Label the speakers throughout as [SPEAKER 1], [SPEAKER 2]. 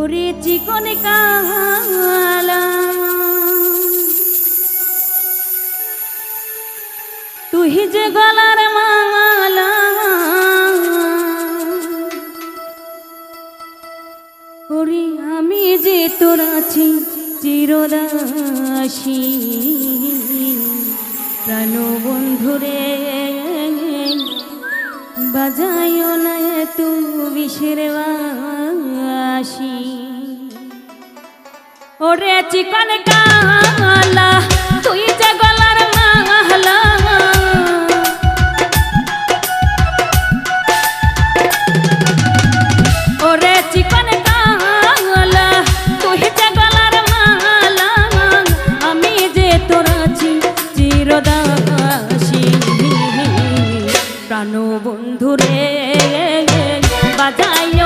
[SPEAKER 1] ওরে চিকন কালা। তুই যে গলার মালা। ওরে আমি যে তোর আছি চিরদাসী। প্রাণ বন্ধুরে বাজায় না তু বিষের বাসি। ওরে চিকন কালা তুই জানো বন্ধুরে বাজাই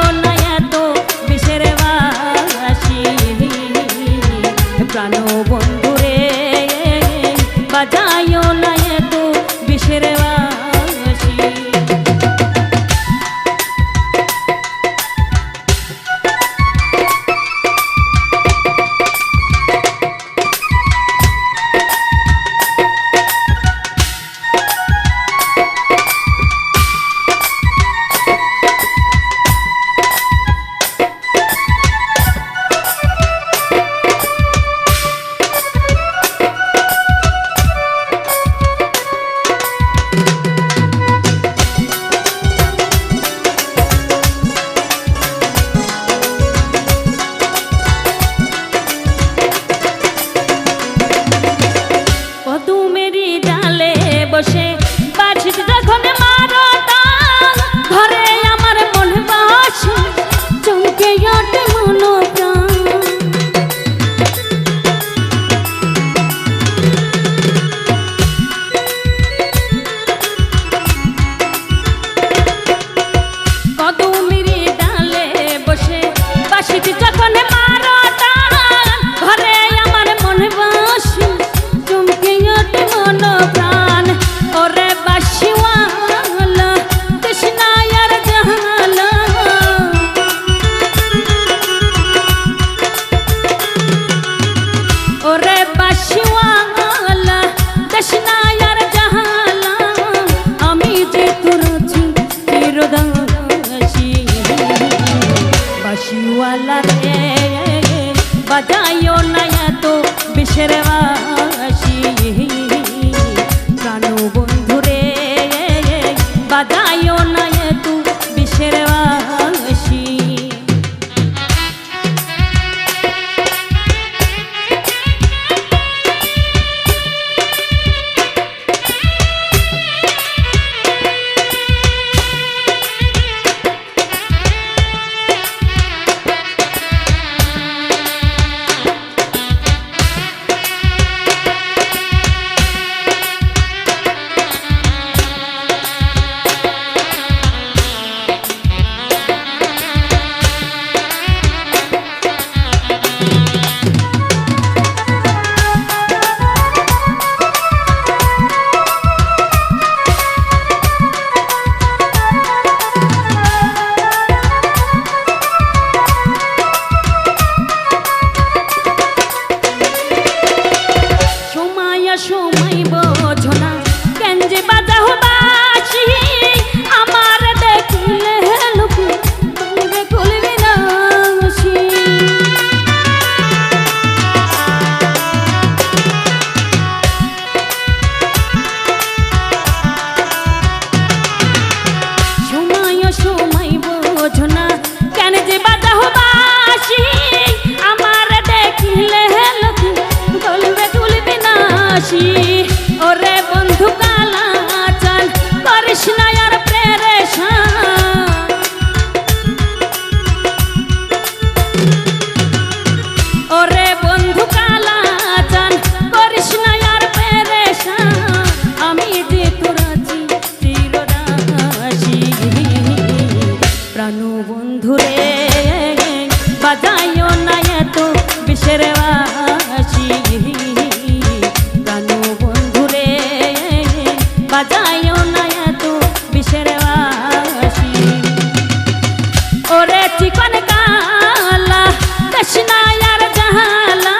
[SPEAKER 1] বাসিওয়ালা রে বাজাইও না এত বিশের বাসি জানো বন্ধুরে, বাজাইও না এত বিষের বাসি জানো বন্ধুরে, বাজাইও না এত বিষের বাসি ওরে চিকন কালা কৃষ্ণ আর জাহালা